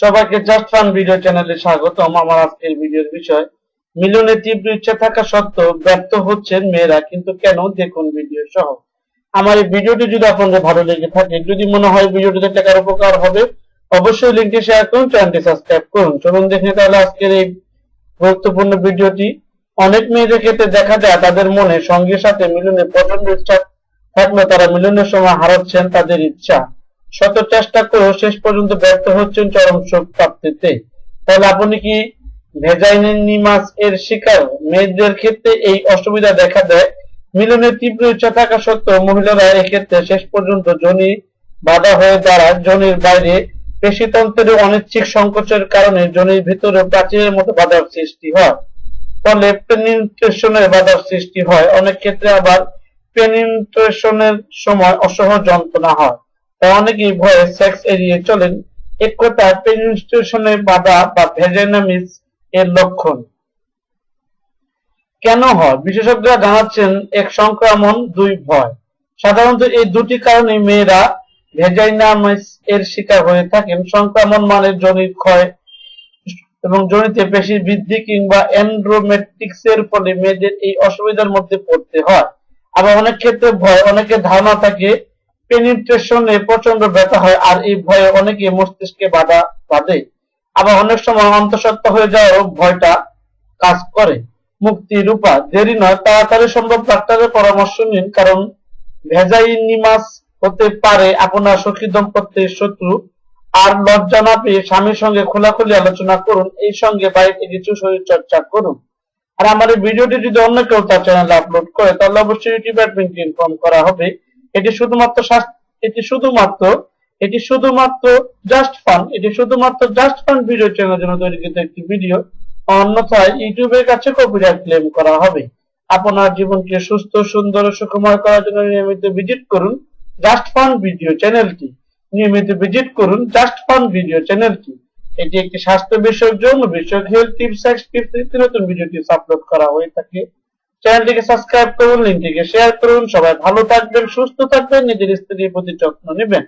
সবাইকে just fun video চ্যানেলে স্বাগতম। আমার আজকের ভিডিওর বিষয়, মিলনে তীব্র ইচ্ছা থাকা সত্ত্বেও ব্যর্থ হচ্ছেন মেয়েরা, কিন্তু কেন দেখুন ভিডিও সহ। আমার এই ভিডিওটি যদি আপনাদের ভালো লেগে থাকে, যদি মনে হয় দেখলে কারও উপকার হবে, অবশ্যই লিঙ্কটি শেয়ার করুন চ্যানেলটি সাবস্ক্রাইব করুন। চলুন দেখে তাহলে আজকের এই গুরুত্বপূর্ণ ভিডিওটি অনেক মেয়েদের ক্ষেত্রে দেখা যায়, তাদের মনে সঙ্গীর সাথে মিলনের প্রচণ্ড ইচ্ছা থাকলেও তারা মিলনের সময় হারাচ্ছেন তাদের ইচ্ছা। শত চেষ্টা করেও শেষ পর্যন্ত ব্যর্থ হচ্ছেন চরম সুখ প্রাপ্তিতে। তাহলে আপনি কি ভেজাইনিমাস এর শিকার? মেয়েদের ক্ষেত্রে এই অসুবিধা দেখা দেয়। মিলনের তীব্র ইচ্ছা থাকা সত্ত্বেও মহিলারা এক্ষেত্রে শেষ পর্যন্ত জনি বাধা হয়ে দাঁড়ায়। জনির বাইরে পেশিতন্ত্রের অনিচ্ছিক সংকোচের কারণে জনির ভিতরে প্রাচীরের মতো বাধার সৃষ্টি হয়। ফলে পেনিট্রেশনের বাধার সৃষ্টি হয়। অনেক ক্ষেত্রে আবার পেনিট্রেশনের সময় অসহ যন্ত্রণা হয়। তাই অনেকেই ভয়ে সেক্স এড়িয়ে চলেন। এক কথায় পেনিট্রেশনের বাধা বা ভেজাইনামিস এর লক্ষণ। কেন হয়? বিশেষজ্ঞরা জানাচ্ছেন, এক সংক্রমণ, দুই ভয়। সাধারণত এই দুটি কারণে মেয়েরা এর শিকার হয়ে থাকেন। সংক্রমণ মানে জনির ক্ষয় এবং জনিতে পেশির বৃদ্ধি কিংবা এন্ড্রোমেট্রিক্স এর ফলে মেয়েদের এই অসুবিধার মধ্যে পড়তে হয়। আবার অনেক ক্ষেত্রে ভয়, অনেকের ধারণা থাকে পেনিট্রেশনে প্রচণ্ড ব্যথা হয় আর এই ভয়ে অনেকে মস্তিষ্কে বাধা বাঁধে। আবার অনেক সময় অন্তঃসত্ত্বা হয়ে যাওয়ারও ভয়টা কাজ করে। মুক্তির উপায় দেরি নয়, তাড়াতাড়ি সম্ভব। ডাক্তারের পরামর্শ নিন, কারণ ভেজাইনিমাস হতে পারে আপনার সখী দম্পতির শত্রু। আর লজ্জা না পেয়ে স্বামীর সঙ্গে খোলাখুলি আলোচনা করুন, এই সঙ্গে বাড়িতে কিছু শরীর চর্চা করুন। আর আমার এই ভিডিওটি যদি অন্য কেউ তার চ্যানেলে আপলোড করে, তাহলে অবশ্যই ইউটিউব অ্যাডমিনকে ইনফর্ম করা হবে। এটি শুধুমাত্র এটি শুধুমাত্র এটি শুধুমাত্র জাস্ট ফান এটি শুধুমাত্র জাস্ট ফান ভিডিও চ্যানেলের জন্য তৈরিকৃত একটি ভিডিও অন্যথায় ইউটিউবের কাছে কপিরাইট ক্লেম করা হবে। আপনার জীবনকে সুস্থ, সুন্দর ও সুখময় করার জন্য নিয়মিত ভিজিট করুন জাস্ট ফান ভিডিও চ্যানেলটি নিয়মিত ভিজিট করুন জাস্ট ফান ভিডিও চ্যানেলটি এটি একটি স্বাস্থ্য বিষয়ক জন্য বিষয়ক হেলথ টিপস টিপস নতুন ভিডিওটি আপলোড করা হয়ে থাকে। চ্যানেলটিকে সাবস্ক্রাইব করুন, লিঙ্কটিকে শেয়ার করুন। সবাই ভালো থাকবেন, সুস্থ থাকবেন, নিজের স্ত্রীর প্রতি যত্ন নেবেন।